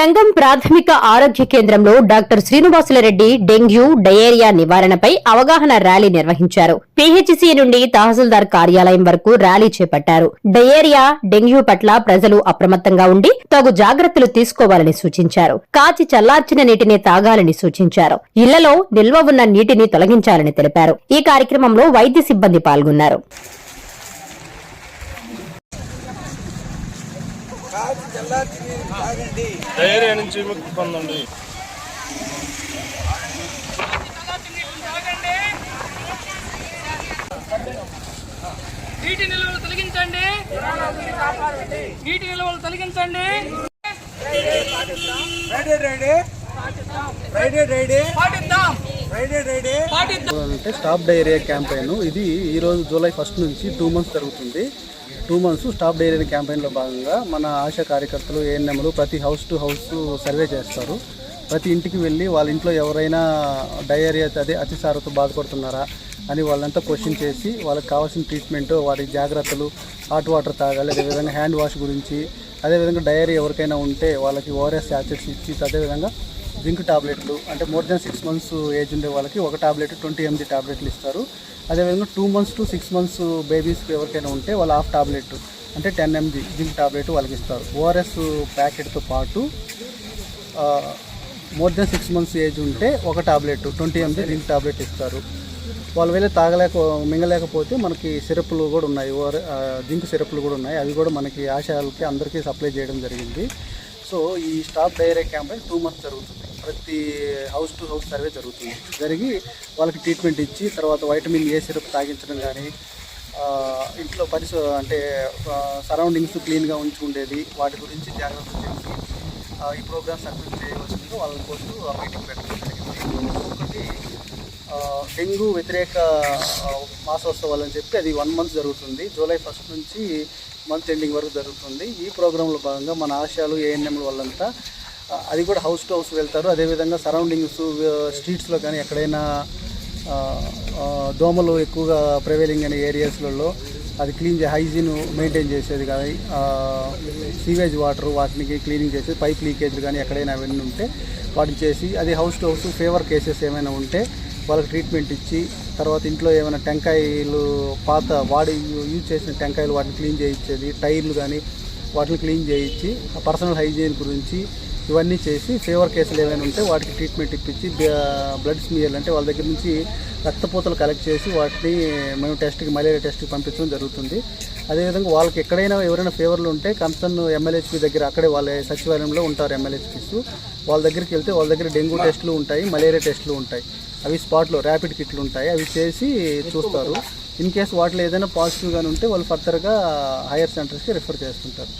సంఘం ప్రాథమిక ఆరోగ్య కేంద్రంలో డాక్టర్ శ్రీనివాసులరెడ్డి డెంగ్యూ డయేరియా నివారణపై అవగాహన ర్యాలీ నిర్వహించారు. పీహెచ్సీ నుండి తహసీల్దార్ కార్యాలయం వరకు ర్యాలీ చేపట్టారు. డయేరియా డెంగ్యూ పట్ల ప్రజలు అప్రమత్తంగా ఉండి తగు జాగ్రత్తలు తీసుకోవాలని సూచించారు. కాచి చల్లార్చిన నీటిని తాగాలని సూచించారు. ఇళ్ళలో నిల్వ ఉన్న నీటిని తొలగించాలని తెలిపారు. ఈ కార్యక్రమంలో వైద్య సిబ్బంది పాల్గొన్నారు. డయేరియా నుంచి విముక్తి పొందండి. నీటి నిల్వలు తొలగించండి. నీటి నిల్వలు తొలగించండి. రైడే రైడే. రైడే పాటిద్దాం. అంటే స్టాప్ డైరియా క్యాంపెయిన్. ఇది ఈ రోజు జూలై ఫస్ట్ నుంచి టూ మంత్స్ జరుగుతుంది. టూ మంత్స్ స్టాప్ డైరీ క్యాంపెయిన్లో భాగంగా మన ఆశా కార్యకర్తలు ఏఎన్ఎంలు ప్రతి హౌస్ టు హౌస్ సర్వే చేస్తారు. ప్రతి ఇంటికి వెళ్ళి వాళ్ళ ఇంట్లో ఎవరైనా డయేరియా అదే అతిసారతో బాధపడుతున్నారా అని వాళ్ళంతా క్వశ్చన్ చేసి వాళ్ళకి కావాల్సిన ట్రీట్మెంట్ వాటి జాగ్రత్తలు హాట్ వాటర్ తాగాలి అదేవిధంగా హ్యాండ్ వాష్ గురించి అదేవిధంగా డయరీ ఎవరికైనా ఉంటే వాళ్ళకి ఓఆర్ఎస్ యాచెట్స్ ఇచ్చి అదేవిధంగా జింక్ టాబ్లెట్లు అంటే more than six months age ఉండే వాళ్ళకి ఒక టాబ్లెట్ ట్వంటీ ఎంజీ టాబ్లెట్లు ఇస్తారు. అదేవిధంగా two months to six months బేబీస్కి ఎవరికైనా ఉంటే వాళ్ళు హాఫ్ టాబ్లెట్ అంటే టెన్ ఎంజీ జింక్ టాబ్లెట్ వాళ్ళకి ఇస్తారు ఓఆర్ఎస్ ప్యాకెట్తో పాటు more than six months age ఉంటే ఒక tablet twenty MG zinc tablet ఇస్తారు. వాళ్ళు వెళ్ళి తాగలేక మింగలేకపోతే మనకి సిరప్లు కూడా ఉన్నాయి. ఓఆర్ జింక్ సిరప్లు కూడా ఉన్నాయి. అవి కూడా మనకి ఆశయాలకి అందరికీ సప్లై చేయడం జరిగింది. సో ఈ stop diarrhoea campaign two months జరుగుతుంది. ప్రతి హౌస్ టు హౌస్ సర్వే జరుగుతుంది. జరిగి వాళ్ళకి ట్రీట్మెంట్ ఇచ్చి తర్వాత వైటమిన్ ఏ సిరప్ తాగించడం కానీ ఇంట్లో పరిస అంటే సరౌండింగ్స్ క్లీన్గా ఉంచుకుండేది వాటి గురించి జాగ్రత్తలు చేసి ఈ ప్రోగ్రామ్ సక్సెస్ చేయవలసిందిగా వాళ్ళని కోసం మీటింగ్ పెట్టడం జరిగింది ఒకటి డెంగ్యూ వ్యతిరేక మాసోత్సవాలు అని చెప్పి అది వన్ మంత్ జరుగుతుంది. జూలై ఫస్ట్ నుంచి మంత్ ఎండింగ్ వరకు జరుగుతుంది. ఈ ప్రోగ్రాంలో భాగంగా మన ఆశయాలు ఏఎన్ఎంల వాళ్ళంతా అది కూడా హౌస్ టు హౌస్ వెళ్తారు. అదేవిధంగా సరౌండింగ్స్ స్ట్రీట్స్లో కానీ ఎక్కడైనా దోమలు ఎక్కువగా ప్రివైలింగ్ అయిన ఏరియాస్లలో అది క్లీన్ చే హైజీన్ మెయింటైన్ చేసేది కానీ సీవేజ్ వాటర్ వాటిని క్లీనింగ్ చేసేది పైప్ లీకేజ్లు కానీ ఎక్కడైనా అవన్నీ ఉంటే వాటిని చేసి అది house to house fever cases ఏమైనా ఉంటే వాళ్ళకి ట్రీట్మెంట్ ఇచ్చి తర్వాత ఇంట్లో ఏమైనా టెంకాయలు పాత వాడి యూజ్ చేసిన టెంకాయలు వాటిని క్లీన్ చేయించేది టైర్లు కానీ వాటిని క్లీన్ చేయించి ఆ పర్సనల్ హైజీన్ గురించి ఇవన్నీ చేసి ఫీవర్ కేసులు ఏమైనా ఉంటే వాటికి ట్రీట్మెంట్ ఇప్పించి బ్లడ్ స్మియర్లు అంటే వాళ్ళ దగ్గర నుంచి రక్తపోతలు కలెక్ట్ చేసి వాటిని మేము టెస్ట్కి మలేరియా టెస్ట్కి పంపించడం జరుగుతుంది. అదేవిధంగా వాళ్ళకి ఎక్కడైనా ఎవరైనా ఫీవర్లు ఉంటే కన్సర్న్ ఎమ్మెల్యేహెచ్పి దగ్గర అక్కడే వాళ్ళ సచివాలయంలో ఉంటారు ఎమ్మెల్యేహెచ్పిస్ వాళ్ళ దగ్గరికి వెళ్తే వాళ్ళ దగ్గర డెంగ్యూ టెస్టులు ఉంటాయి మలేరియా టెస్టులు ఉంటాయి. అవి స్పాట్లో ర్యాపిడ్ కిట్లు ఉంటాయి అవి చేసి చూస్తారు. ఇన్ కేస్ వాటిలో ఏదైనా పాజిటివ్గానే ఉంటే వాళ్ళు ఫర్దర్గా హైయర్ సెంటర్స్కి రిఫర్ చేస్తుంటారు.